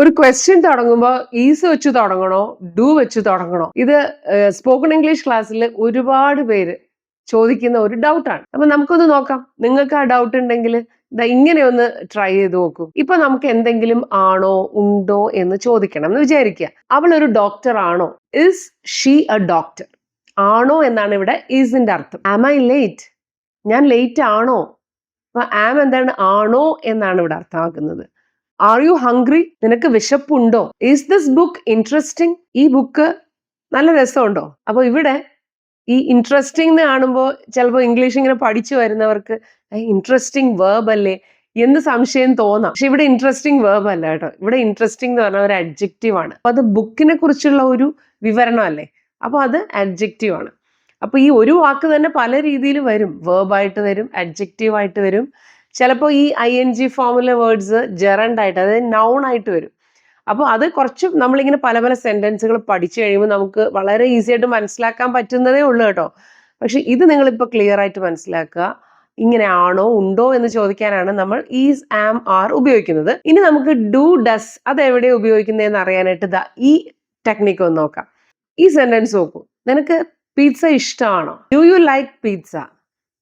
ഒരു ക്വസ്റ്റ്യൻ തുടങ്ങുമ്പോൾ ഈസ് വെച്ച് തുടങ്ങണോ ഡു വെച്ച് തുടങ്ങണോ? ഇത് സ്പോക്കൺ ഇംഗ്ലീഷ് ക്ലാസ്സിൽ ഒരുപാട് പേര് ചോദിക്കുന്ന ഒരു ഡൗട്ടാണ് അപ്പൊ നമുക്കൊന്ന് നോക്കാം. നിങ്ങൾക്ക് ആ ഡൗട്ട് ഉണ്ടെങ്കിൽ ഇങ്ങനെ ഒന്ന് ട്രൈ ചെയ്ത് നോക്കൂ. ഇപ്പൊ നമുക്ക് എന്തെങ്കിലും ആണോ ഉണ്ടോ എന്ന് ചോദിക്കണം എന്ന് വിചാരിക്കുക. അവൾ ഒരു ഡോക്ടർ ആണോ? ഇസ് ഷീ എ ഡോക്ടർ ആണോ എന്നാണ് ഇവിടെ ഈസിന്റെ അർത്ഥം. ആം ഐ ലേറ്റ് ഞാൻ ലേറ്റ് ആണോ? അപ്പൊ ആം എന്താണ്? ആണോ എന്നാണ് ഇവിടെ അർത്ഥമാക്കുന്നത്. ആർ യു ഹംഗ്രി നിനക്ക് വിശപ്പുണ്ടോ? ഈസ് ദിസ് ബുക്ക് ഇൻട്രസ്റ്റിംഗ് ഈ ബുക്ക് നല്ല രസമുണ്ടോ? അപ്പൊ ഇവിടെ ഈ ഇൻട്രസ്റ്റിംഗ് എന്ന് കാണുമ്പോൾ ചിലപ്പോൾ ഇംഗ്ലീഷ് ഇങ്ങനെ പഠിച്ചു വരുന്നവർക്ക് ഇൻട്രസ്റ്റിംഗ് വേർബ് അല്ലേ? എന്ന് സംശയം തോന്നാം. പക്ഷെ ഇവിടെ ഇൻട്രസ്റ്റിംഗ് വേർബ് അല്ല കേട്ടോ. ഇവിടെ ഇൻട്രസ്റ്റിംഗ് എന്ന് പറഞ്ഞ ഒരു അഡ്ജക്റ്റീവ് ആണ്. അപ്പൊ അത് ബുക്കിനെ കുറിച്ചുള്ള ഒരു വിവരണം അല്ലേ അപ്പൊ അത് അഡ്ജക്റ്റീവ് ആണ്. അപ്പൊ ഈ ഒരു വാക്ക് തന്നെ പല രീതിയിൽ വരും. വേർബായിട്ട് വരും അഡ്ജക്റ്റീവ് ആയിട്ട് വരും. ചിലപ്പോൾ ഈ ഐ എൻ ജി ഫോമിലെ വേർഡ്സ് ജെറണ്ട് ആയിട്ട് അതായത് നൗൺ ആയിട്ട് വരും. അപ്പോൾ അത് കുറച്ച് നമ്മളിങ്ങനെ പല പല സെന്റൻസുകൾ പഠിച്ചു കഴിയുമ്പോൾ നമുക്ക് വളരെ ഈസി ആയിട്ട് മനസ്സിലാക്കാൻ പറ്റുന്നതേ ഉള്ളൂ കേട്ടോ. പക്ഷെ ഇത് നിങ്ങളിപ്പോൾ ക്ലിയർ ആയിട്ട് മനസ്സിലാക്കുക. ഇങ്ങനെയാണോ ഉണ്ടോ എന്ന് ചോദിക്കാനാണ് നമ്മൾ ഈസ് ആം ആർ ഉപയോഗിക്കുന്നത്. ഇനി നമുക്ക് ഡു ഡസ് അത് എവിടെ ഉപയോഗിക്കുന്നതെന്ന് അറിയാനായിട്ട് ദാ ഈ ടെക്നിക്ക് ഒന്ന് നോക്കാം. ഈ സെന്റൻസ് നോക്കൂ. നിനക്ക് പിസ്സ ഇഷ്ടമാണോ ഡു യു ലൈക്ക് പിസ്സ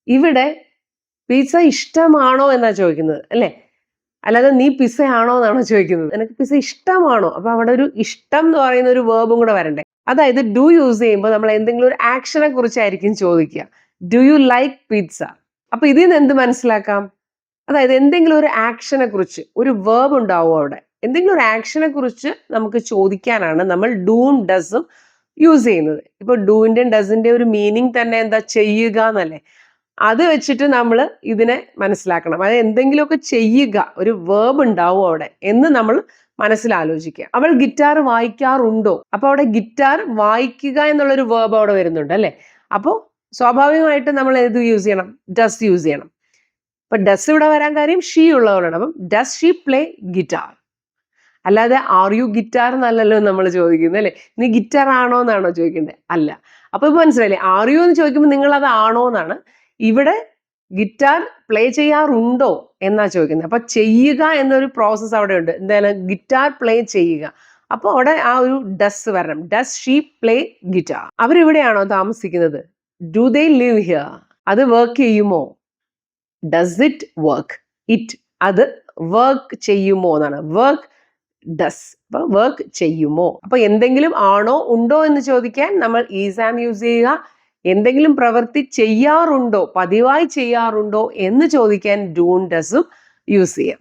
ഇവിടെ പിസ്സ ഇഷ്ടമാണോ എന്നാ ചോദിക്കുന്നത് അല്ലേ? അല്ലാതെ നീ പിസ്സ ആണോ എന്നാണോ ചോദിക്കുന്നത്. നിനക്ക് പിസ്സ ഇഷ്ടമാണോ? അപ്പൊ അവിടെ ഒരു ഇഷ്ടം എന്ന് പറയുന്ന ഒരു വേർബും കൂടെ വരണ്ടേ. അതായത് ഡു യൂസ് ചെയ്യുമ്പോൾ നമ്മൾ എന്തെങ്കിലും ഒരു ആക്ഷനെ കുറിച്ചായിരിക്കും ചോദിക്കുക. ഡു യു ലൈക്ക് പിസ്സ അപ്പൊ ഇതിൽ നിന്ന് എന്ത് മനസ്സിലാക്കാം? അതായത് എന്തെങ്കിലും ഒരു ആക്ഷനെ കുറിച്ച് ഒരു വേർബ് ഉണ്ടാവും അവിടെ? എന്തെങ്കിലും ഒരു ആക്ഷനെ കുറിച്ച് നമുക്ക് ചോദിക്കാനാണ് നമ്മൾ ഡൂം ഡസും യൂസ് ചെയ്യുന്നത്. ഇപ്പൊ ഡൂവിന്റെയും ഡസിന്റെ ഒരു മീനിങ് തന്നെ എന്താ ചെയ്യുക എന്നല്ലേ? അത് വെച്ചിട്ട് നമ്മൾ ഇതിനെ മനസ്സിലാക്കണം. അതായത് എന്തെങ്കിലുമൊക്കെ ചെയ്യുക ഒരു വേർബ് ഉണ്ടാവും അവിടെ എന്ന് നമ്മൾ മനസ്സിലാലോചിക്കുക. അവൾ ഗിറ്റാർ വായിക്കാറുണ്ടോ? അപ്പൊ അവിടെ ഗിറ്റാർ വായിക്കുക എന്നുള്ളൊരു വേർബ് അവിടെ വരുന്നുണ്ട് അല്ലെ? അപ്പോൾ സ്വാഭാവികമായിട്ട് നമ്മൾ ഏത് യൂസ് ചെയ്യണം? ഡസ് യൂസ് ചെയ്യണം. അപ്പൊ ഡസ് ഇവിടെ വരാൻ കാര്യം ഷീ ഉള്ളവരാണ് അപ്പം ഡസ് ഷീ പ്ലേ ഗിറ്റാർ അല്ലാതെ ആർ യു ഗിറ്റാർ എന്നല്ലല്ലോ നമ്മൾ ചോദിക്കുന്നത് അല്ലെ? നീ ഗിറ്റാർ ആണോ എന്നാണോ ചോദിക്കേണ്ടത്? അല്ല. അപ്പൊ ഇപ്പൊ മനസ്സിലായില്ലേ? ആർ യു എന്ന് ചോദിക്കുമ്പോൾ നിങ്ങൾ അത് ആണോ എന്നാണ് ഇവിടെ ഗിറ്റാർ പ്ലേ ചെയ്യാറുണ്ടോ എന്നാ ചോദിക്കുന്നത്. അപ്പൊ ചെയ്യുക എന്നൊരു പ്രോസസ്സ് അവിടെ ഉണ്ട് എന്തായാലും ഗിറ്റാർ പ്ലേ ചെയ്യുക. അപ്പോൾ അവിടെ ആ ഒരു ഡസ് വരണം. ഡസ് ഷീ പ്ലേ ഗിറ്റാർ അവരിവിടെയാണോ താമസിക്കുന്നത്? ഡു ദേ ലിവ് ഹിയർ അത് വർക്ക് ചെയ്യുമോ? ഡസ് ഇറ്റ് വർക്ക് ഇറ്റ് അത് വർക്ക് ചെയ്യുമോ എന്നാണ്. വർക്ക് ഡസ് അപ്പൊ വർക്ക് ചെയ്യുമോ? അപ്പൊ എന്തെങ്കിലും ആണോ ഉണ്ടോ എന്ന് ചോദിക്കാൻ നമ്മൾ ഈസാം യൂസ് ചെയ്യുക. എന്തെങ്കിലും പ്രവൃത്തി ചെയ്യാറുണ്ടോ? പതിവായി ചെയ്യാറുണ്ടോ എന്ന് ചോദിക്കാൻ ഡൂൺ ഡസും യൂസ് ചെയ്യാം